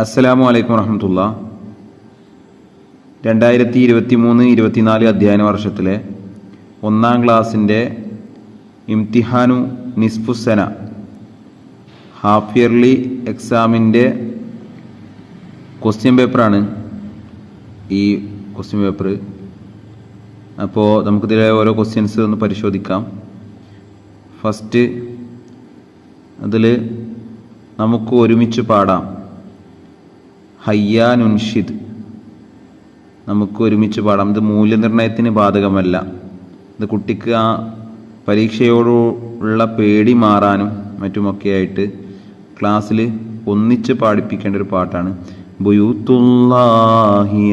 അസ്സലാമു അലൈക്കും വറഹമത്തുള്ള. രണ്ടായിരത്തി ഇരുപത്തി മൂന്ന് ഇരുപത്തിനാല് അധ്യയന വർഷത്തിലെ ഒന്നാം ക്ലാസ്സിന്റെ ഇംതിഹാനു നിസ്ഫുസന ഹാഫ് ഇയർലി എക്സാമിന്റെ ക്വസ്റ്റ്യൻ പേപ്പറാണ് ഈ ക്വസ്റ്റ്യൻ പേപ്പർ. അപ്പോൾ നമുക്കിതിലെ ഓരോ ക്വസ്റ്റ്യൻസ് ഒന്ന് പരിശോധിക്കാം. ഫസ്റ്റ് അതിൽ നമുക്ക് ഒരുമിച്ച് പാടാം. ഹയ്യാനുൻഷിദ് നമുക്ക് ഒരുമിച്ച് പാടാം. ഇത് മൂല്യനിർണയത്തിന് ബാധകമല്ല. ഇത് കുട്ടിക്ക് ആ പരീക്ഷയോടുള്ള പേടി മാറാനും മറ്റുമൊക്കെയായിട്ട് ക്ലാസ്സിൽ ഒന്നിച്ച് പാടിപ്പിക്കേണ്ട ഒരു പാട്ടാണ്. ബുയൂത്തുല്ലാഹി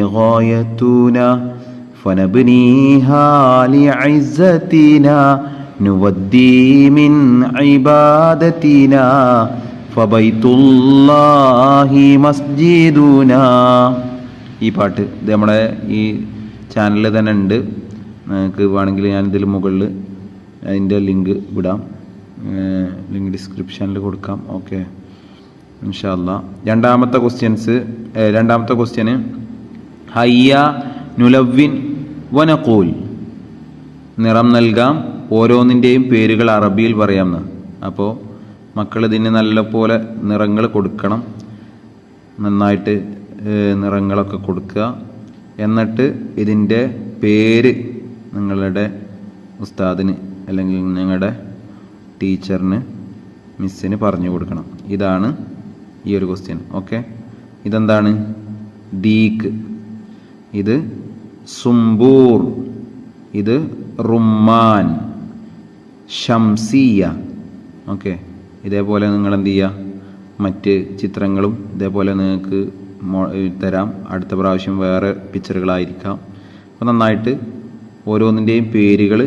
ഫബൈത്തുല്ലാഹി ഈ പാട്ട് ഇത് നമ്മുടെ ഈ ചാനലിൽ തന്നെ ഉണ്ട്. നിങ്ങൾക്ക് വേണമെങ്കിൽ ഞാൻ ഇതിൽ മുകളിൽ അതിന്റെ ലിങ്ക് വിടാം ലിങ്ക് ഡിസ്ക്രിപ്ഷനിൽ കൊടുക്കാം. ഓക്കെ ഇൻഷാല്ല രണ്ടാമത്തെ ക്വസ്റ്റ്യൻസ് രണ്ടാമത്തെ ക്വസ്റ്റ്യന് ഹയ്യ നുലവിൻ വനക്കൂൽ നിറം നൽകാം. ഓരോന്നിന്റെയും പേരുകൾ അറബിയിൽ പറയാമെന്ന് അപ്പോൾ മക്കൾ ഇതിന് നല്ലപോലെ നിറങ്ങൾ കൊടുക്കണം. നന്നായിട്ട് നിറങ്ങളൊക്കെ കൊടുക്കുക. എന്നിട്ട് ഇതിന്റെ പേര് നിങ്ങളുടെ ഉസ്താദിന് അല്ലെങ്കിൽ നിങ്ങളുടെ ടീച്ചറിന് മിസ്സിന് പറഞ്ഞു കൊടുക്കണം. ഇതാണ് ഈ ഒരു ക്വസ്റ്റ്യൻ ഓക്കെ? ഇതെന്താണ്? ദീക്ക് ഇത് സുംബൂർ. ഇത് റുമ്മാൻ. ഷംസിയ. ഓക്കെ? ഇതേപോലെ നിങ്ങൾ എന്ത് ചെയ്യുക മറ്റ് ചിത്രങ്ങളും ഇതേപോലെ നിങ്ങൾക്ക് തരാം. അടുത്ത പ്രാവശ്യം വേറെ പിക്ചറുകളായിരിക്കാം. അപ്പോൾ നന്നായിട്ട് ഓരോന്നിന്റെയും പേരുകൾ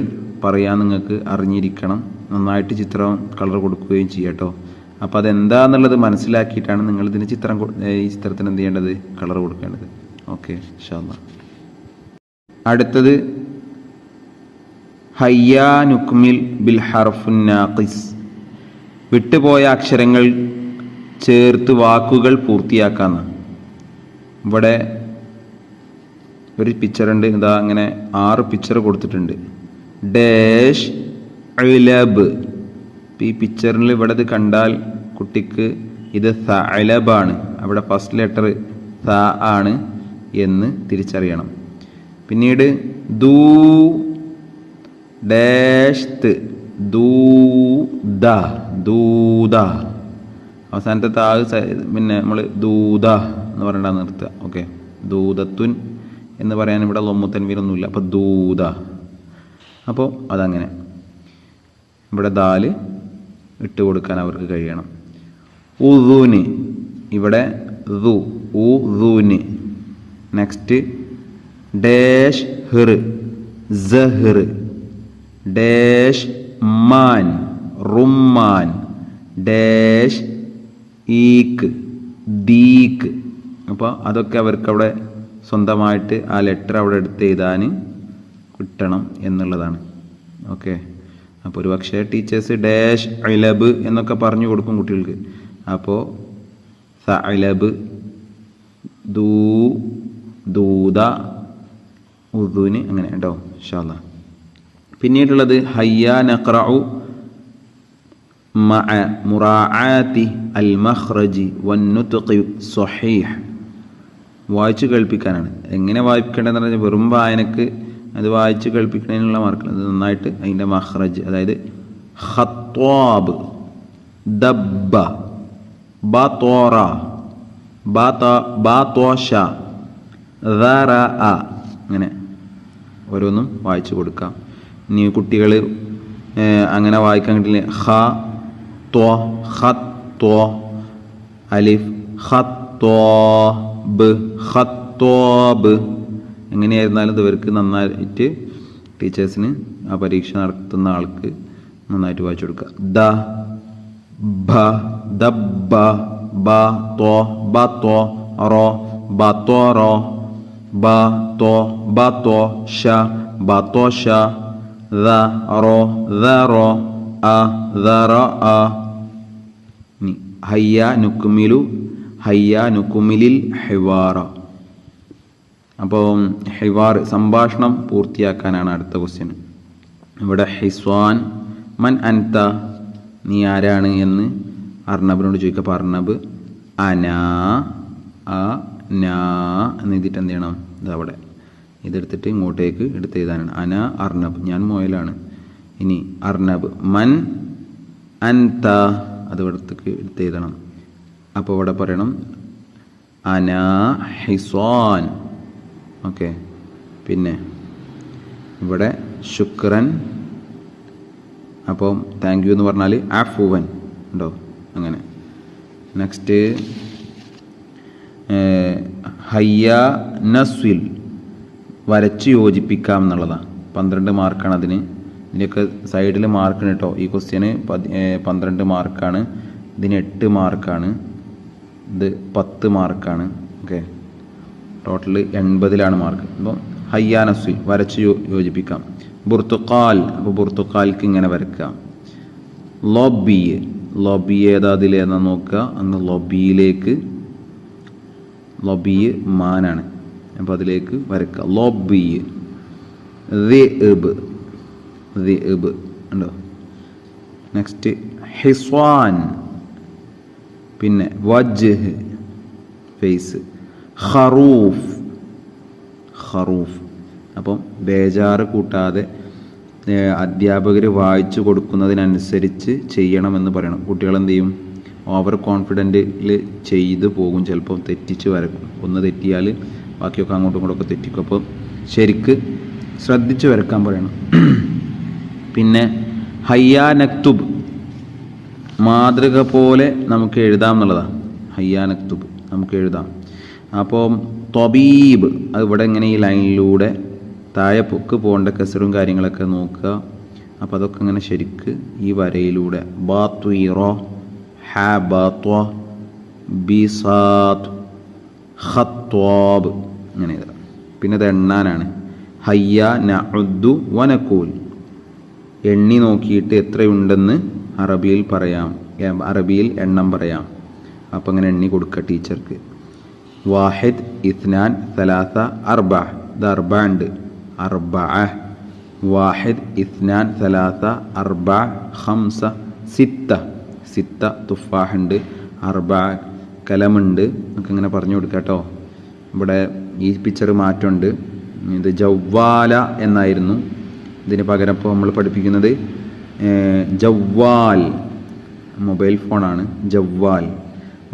പറയാൻ നിങ്ങൾക്ക് അറിഞ്ഞിരിക്കണം. നന്നായിട്ട് ചിത്രം കളർ കൊടുക്കുകയും ചെയ്യാം കേട്ടോ അപ്പോൾ അതെന്താന്നുള്ളത് മനസ്സിലാക്കിയിട്ടാണ് നിങ്ങൾ ഇതിന് ചിത്രം ഈ ചിത്രത്തിന് എന്ത് ചെയ്യേണ്ടത്? കളർ കൊടുക്കേണ്ടത്. ഓക്കെ ശാന്ത അടുത്തത് ഹയ്യാനുക്മിൽ ബിൽ ഹർഫുൻ നാഖിസ്. വിട്ടുപോയ അക്ഷരങ്ങൾ ചേർത്ത് വാക്കുകൾ പൂർത്തിയാക്കാന്ന്. ഇവിടെ ഒരു പിക്ചറുണ്ട് ഇതാ അങ്ങനെ ആറ് പിക്ചർ കൊടുത്തിട്ടുണ്ട്. ഡാഷ് അലബ് ഈ പിക്ചറിൽ ഇവിടെ ഇത് കണ്ടാൽ കുട്ടിക്ക് ഇത് സ അലബാണ് അവിടെ ഫസ്റ്റ് ലെറ്റർ സ ആണ് എന്ന് തിരിച്ചറിയണം. പിന്നീട് ദൂ ഡാഷ് ദൂദ ദൂദ. അവസാനത്തെ താഴ് പിന്നെ നമ്മൾ ദൂത എന്ന് പറയണ്ട നിർത്തുക. ഓക്കെ. ദൂതത്തുൻ എന്ന് പറയാൻ ഇവിടെ ലൊമ്മുത്തൻവീരൊന്നുമില്ല അപ്പോൾ ദൂത അപ്പോൾ അതങ്ങനെ. ഇവിടെ ദാൽ ഇട്ട് കൊടുക്കാൻ അവർക്ക് കഴിയണം. ഉദൂന്. ഇവിടെ ദു ഉദൂന്. നെക്സ്റ്റ് ഡേഷ് ഹിർ സഹിർ. ഡാഷ് മാൻ റുമ്മാൻ ഡാഷ് ഈക്ക് ദീക്ക്. അപ്പോൾ അതൊക്കെ അവർക്ക് അവിടെ സ്വന്തമായിട്ട് ആ ലെറ്റർ അവിടെ എടുത്ത് എഴുതാൻ കിട്ടണം എന്നുള്ളതാണ്. ഓക്കെ. അപ്പോൾ ഒരു പക്ഷേ ടീച്ചേഴ്സ് ഡാഷ് അലബ് എന്നൊക്കെ പറഞ്ഞു കൊടുക്കും കുട്ടികൾക്ക്. അപ്പോൾ സ അലബ് ദൂ ദൂത ഉദുന് അങ്ങനെ കേട്ടോ ഷാല്ല പിന്നീടുള്ളത് ഹയ്യ നഖ്റഉ മഅ മുറാആത്തി അൽ മഖ്റജി വന്നുത്ഖി സ്വഹീഹ്. വായിച്ചു കേൾപ്പിക്കാനാണ്. എങ്ങനെ വായിക്കേണ്ടതെന്ന് പറഞ്ഞാൽ വെറും വായനക്ക് അത് വായിച്ചു കേൾപ്പിക്കുന്നതിനുള്ള മാർക്ക് അത് നന്നായിട്ട് അതിന്റെ മഹ്റജ് അതായത് ഖത്വാബ് ദബ്ബ ബത്തോറ ബാത്തോഷ അങ്ങനെ ഓരോന്നും വായിച്ചു കൊടുക്കാം. ഇനി കുട്ടികൾ അങ്ങനെ വായിക്കാൻ കിട്ടില്ല. ഹ ത്വ ഹ ത്വ അലിഫ് ഹ ത്വാബ് ഹ ത്വാബ് എങ്ങനെയായിരുന്നാലും ഇവർക്ക് നന്നായിട്ട് ടീച്ചേഴ്സിന് ആ പരീക്ഷ നടത്തുന്ന ആൾക്ക് നന്നായിട്ട് വായിച്ചു കൊടുക്കുക. ദ ഭ ദ ബ തോ ബ തോ റോ ബ തോ റോ ബ തോ ബ തോ ഷ ബ തോ ഷ ഹയ്യ നുക്മിലു ഹയ്യ നുക്കുമിലിൽ ഹെവാറ. അപ്പോൾ ഹിവാർ സംഭാഷണം പൂർത്തിയാക്കാനാണ് അടുത്ത ക്വസ്റ്റ്യൻ ഇവിടെ ഹിസ്വാൻ മൻ അൻത നീ ആരാണ് എന്ന് അർണബിനോട് ചോദിക്കുക അർണബ് അനാ അ നാ എന്ന് എഴുതിയിട്ട് എന്ത് ചെയ്യണം? ഇതവിടെ ഇതെടുത്തിട്ട് ഇങ്ങോട്ടേക്ക് എടുത്ത് എഴുതാനാണ്. അന അർണബ്. ഞാൻ മോയലാണ്. ഇനി അർണബ്. മൻ അൻത. അത് ഇവിടത്തേക്ക് എടുത്ത് എഴുതണം. അപ്പോൾ ഇവിടെ പറയണം. അന ഹിസ്വാൻ. ഓക്കെ. പിന്നെ ഇവിടെ ശുക്രൻ. അപ്പം താങ്ക് യു എന്ന് പറഞ്ഞാൽ ആഫുവൻ. ഉണ്ടോ? അങ്ങനെ. നെക്സ്റ്റ് ഹയ്യ നസ്വിൽ. വരച്ച് യോജിപ്പിക്കാം എന്നുള്ളതാണ്. പന്ത്രണ്ട് മാർക്കാണ് അതിന്. ഇതിന്റെയൊക്കെ സൈഡിൽ മാർക്കാണ് കേട്ടോ. ഈ ക്വസ്റ്റ്യന് പതി പന്ത്രണ്ട് മാർക്കാണ്. ഇതിന് എട്ട് മാർക്കാണ്. ഇത് പത്ത് മാർക്കാണ്. ഓക്കെ. ടോട്ടൽ എൺപതിലാണ് മാർക്ക്. അപ്പോൾ ഹയ്യാനസ്വി വരച്ച് യോ യോജിപ്പിക്കാം. ബുർത്തുക്കാൽ അപ്പോൾ ബുർത്തുക്കാൽക്ക് ഇങ്ങനെ വരയ്ക്കാം ലോബി ലോബി ഏതാ അതിലേതാ നോക്കുക. അന്ന് ലോബിയിലേക്ക് ലോബി മാനാണ്. അപ്പോൾ അതിലേക്ക് വരക്കുക ലോബി ദിബ് ദിബ് ഉണ്ടോ നെക്സ്റ്റ് ഹിസ്വാൻ. പിന്നെ വജ്ഹ്. ഫേസ്. ഖറൂഫ്. ഖറൂഫ്. അപ്പം ബേജാറ് കൂട്ടാതെ അധ്യാപകർ വായിച്ചു കൊടുക്കുന്നതിനനുസരിച്ച് ചെയ്യണമെന്ന് പറയണം. കുട്ടികൾ എന്ത് ചെയ്യും ഓവർ കോൺഫിഡന്റിൽ ചെയ്തു പോകും. ചിലപ്പോൾ തെറ്റിച്ച് വരക്കും. ഒന്ന് തെറ്റിയാൽ ബാക്കിയൊക്കെ അങ്ങോട്ടും ഇങ്ങോട്ടൊക്കെ തെറ്റിക്കും. അപ്പോൾ ശരിക്ക് ശ്രദ്ധിച്ച് വരക്കാൻ പറയണം. പിന്നെ ഹയ്യാ നക്തുബ്. മാതൃക പോലെ നമുക്ക് എഴുതാം എന്നുള്ളതാണ് ഹയ്യാ നക്തുബ് നമുക്ക് എഴുതാം. അപ്പോൾ തൊബീബ് അത് ഇവിടെ ഇങ്ങനെ ഈ ലൈനിലൂടെ താഴെ പൊക്ക് പോകേണ്ട കസറും കാര്യങ്ങളൊക്കെ നോക്കുക. അപ്പോൾ അതൊക്കെ ഇങ്ങനെ ശരിക്ക് ഈ വരയിലൂടെ. ബാത്വീറോ ഹാ ബാത്വ ബിസാത്ത് ഖത്വാബ്. ഇങ്ങനെ എഴുതാം പിന്നെ അത് എണ്ണാനാണ്. ഹയ്യ നഉദ്ദു വനക്കൂൽ എണ്ണി നോക്കിയിട്ട് എത്രയുണ്ടെന്ന് അറബിയിൽ പറയാം. അറബിയിൽ എണ്ണം പറയാം. അപ്പം അങ്ങനെ എണ്ണി കൊടുക്കുക ടീച്ചർക്ക്. വാഹിദ് ഇസ്നാൻ സലാസ അർബ. ഇത് അർബ ഉണ്ട്. അർബ. വാഹിദ് ഇസ്നാൻ സലാസ അർബ ഹംസ സിത്ത. സിത്ത തുഫാഹുണ്ട് അർബ കലമുണ്ട്. നമുക്ക് ഇങ്ങനെ പറഞ്ഞു കൊടുക്കാം കേട്ടോ ഇവിടെ ഈ പിക്ചർ മാറ്റമുണ്ട്. ഇത് ജവ്വാല എന്നായിരുന്നു. ഇതിന് പകരം ഇപ്പോൾ നമ്മൾ പഠിപ്പിക്കുന്നത് ജവ്വാൽ. മൊബൈൽ ഫോണാണ് ജവ്വാൽ.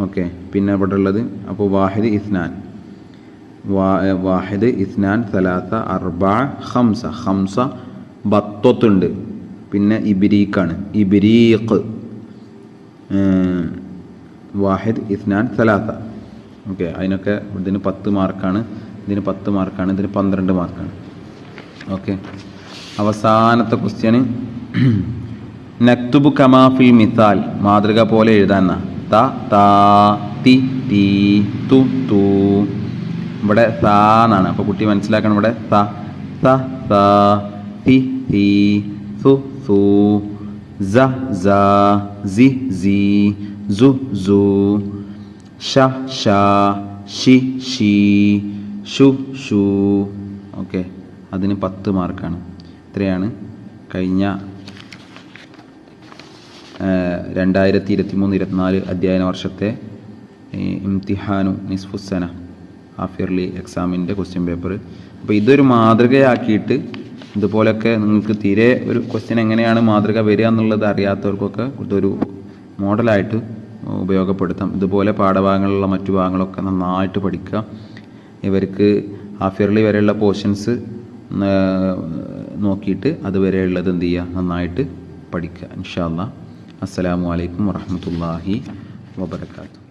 ഓക്കെ പിന്നെ ഇവിടെ ഉള്ളത് അപ്പോൾ വാഹിദ് ഇസ്നാൻ. വാഹിദ് ഇസ്നാൻ സലാസ അർബ ഹംസ ഹംസ ബത്തൊത്തുണ്ട്. പിന്നെ ഇബിരീഖാണ് ഇബിരീഖ്. വാഹിദ് ഇസ്നാൻ സലാസ. ഓക്കെ അതിനൊക്കെ ഇതിന് പത്ത് മാർക്കാണ് ഇതിന് പത്ത് മാർക്കാണ് ഇതിന് പന്ത്രണ്ട് മാർക്കാണ്. ഓക്കെ അവസാനത്തെ ക്വസ്റ്റ്യന്. നക്തുബു കമാഫിൽ മിസാൽ മാതൃക പോലെ എഴുതാന്ന ത താ തി തീ തു തൂ. ഇവിടെ സാ എന്നാണ്. അപ്പോൾ കുട്ടി മനസ്സിലാക്കണം ഇവിടെ. സ സ സ തി തി സു സ സ സി സി സു സു. ഷ ഷ ഷി ഷി ഷു ഷു ഓക്കെ. അതിന് പത്ത് മാർക്കാണ്. ഇത്രയാണ്. കഴിഞ്ഞ രണ്ടായിരത്തി ഇരുപത്തി മൂന്ന് ഇരുപത്തിനാല് അധ്യയന വർഷത്തെ ഇംതിഹാനു നിസ്ഫുസന ഹാഫ് ഇയർലി എക്സാമിന്റെ ക്വസ്റ്റ്യൻ പേപ്പർ അപ്പോൾ ഇതൊരു മാതൃകയാക്കിയിട്ട് ഇതുപോലൊക്കെ നിങ്ങൾക്ക് തീരെ ഒരു ക്വസ്റ്റ്യൻ എങ്ങനെയാണ് മാതൃക വരിക എന്നുള്ളത് അറിയാത്തവർക്കൊക്കെ ഇതൊരു മോഡലായിട്ട് ഉപയോഗപ്പെടുത്താം. ഇതുപോലെ പാഠഭാഗങ്ങളുള്ള മറ്റു ഭാഗങ്ങളൊക്കെ നന്നായിട്ട് പഠിക്കുക. ഇവർക്ക് ഹാഫ് ഇയർലി വരെയുള്ള പോർഷൻസ് നോക്കിയിട്ട് അതുവരെയുള്ളത് എന്ത് ചെയ്യുക? നന്നായിട്ട് പഠിക്കുക. ഇൻഷാല്ല അസ്സലാമു അലൈക്കും വറഹ്മത്തുള്ളാഹി വബർക്കാത്തു